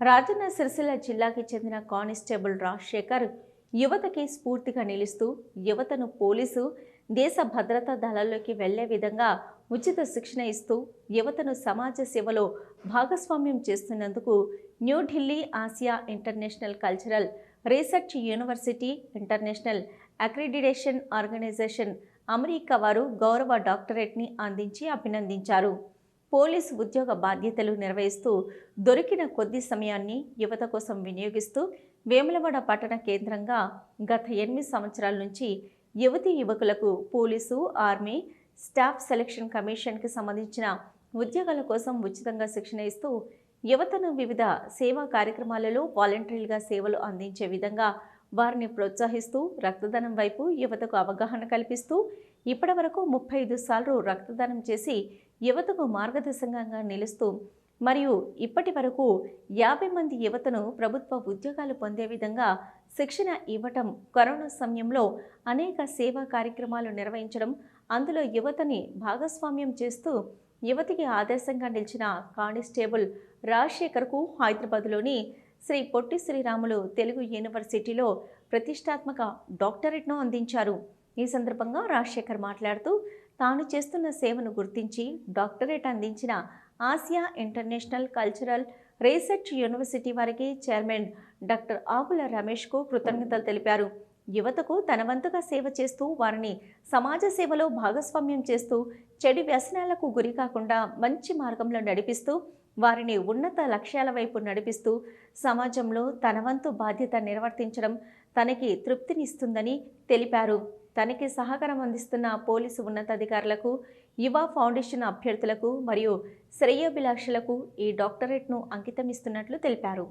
రాజన్న సిరిసిల్ల జిల్లాకి చెందిన కానిస్టేబుల్ రాజశేఖర్ యువతకి స్ఫూర్తిగా నిలుస్తూ యువతను పోలీసు దేశ భద్రతా దళాల్లోకి వెళ్ళే విధంగా ఉచిత శిక్షణ ఇస్తూ యువతను సమాజ సేవలో భాగస్వామ్యం చేస్తున్నందుకు New Delhi Asia international cultural research university international accreditation organisation America వారు గౌరవ డాక్టరేట్ని అందించి అభినందించారు. పోలీసు ఉద్యోగ బాధ్యతలు నిర్వహిస్తూ దొరికిన కొద్ది సమయాన్ని యువత కోసం వినియోగిస్తూ వేములవాడ పట్టణ కేంద్రంగా గత ఎనిమిది సంవత్సరాల నుంచి యువతి యువకులకు పోలీసు ఆర్మీ స్టాఫ్ సెలక్షన్ కమిషన్కి సంబంధించిన ఉద్యోగాల కోసం ఉచితంగా శిక్షణ ఇస్తూ యువతను వివిధ సేవా కార్యక్రమాలలో వాలంటరీలుగా సేవలు అందించే విధంగా వారిని ప్రోత్సహిస్తూ రక్తదానం వైపు యువతకు అవగాహన కల్పిస్తూ ఇప్పటివరకు ముప్పై ఐదు సార్లు రక్తదానం చేసి యువతకు మార్గదర్శకంగా నిలుస్తూ మరియు ఇప్పటి వరకు యాభై మంది యువతను ప్రభుత్వ ఉద్యోగాలు పొందే విధంగా శిక్షణ ఇవ్వటం కరోనా సమయంలో అనేక సేవా కార్యక్రమాలు నిర్వహించడం అందులో యువతని భాగస్వామ్యం చేస్తూ యువతికి ఆదర్శంగా నిలిచిన కానిస్టేబుల్ రాజశేఖర్కు హైదరాబాద్లోని శ్రీ పొట్టి శ్రీరాములు తెలుగు యూనివర్సిటీలో ప్రతిష్టాత్మక డాక్టరేట్ను అందించారు. ఈ సందర్భంగా రాజశేఖర్ మాట్లాడుతూ తాను చేస్తున్న సేవను గుర్తించి డాక్టరేట్ అందించిన Asia international cultural research university వారికి చైర్మన్ డాక్టర్ ఆకుల రమేష్కు కృతజ్ఞతలు తెలిపారు. యువతకు తన వంతుగా సేవ చేస్తూ వారిని సమాజ సేవలో భాగస్వామ్యం చేస్తూ చెడు వ్యసనాలకు గురి కాకుండా మంచి మార్గంలో నడిపిస్తూ వారిని ఉన్నత లక్ష్యాల వైపు నడిపిస్తూ సమాజంలో తన వంతు బాధ్యత నిర్వర్తించడం తనకి తృప్తినిస్తుందని తెలిపారు. తనకి సహకారం అందిస్తున్న పోలీసు ఉన్నతాధికారులకు యువ ఫౌండేషన్ అభ్యర్థులకు మరియు శ్రేయోభిలాషులకు ఈ డాక్టరేట్ను అంకితమిస్తున్నట్లు తెలిపారు.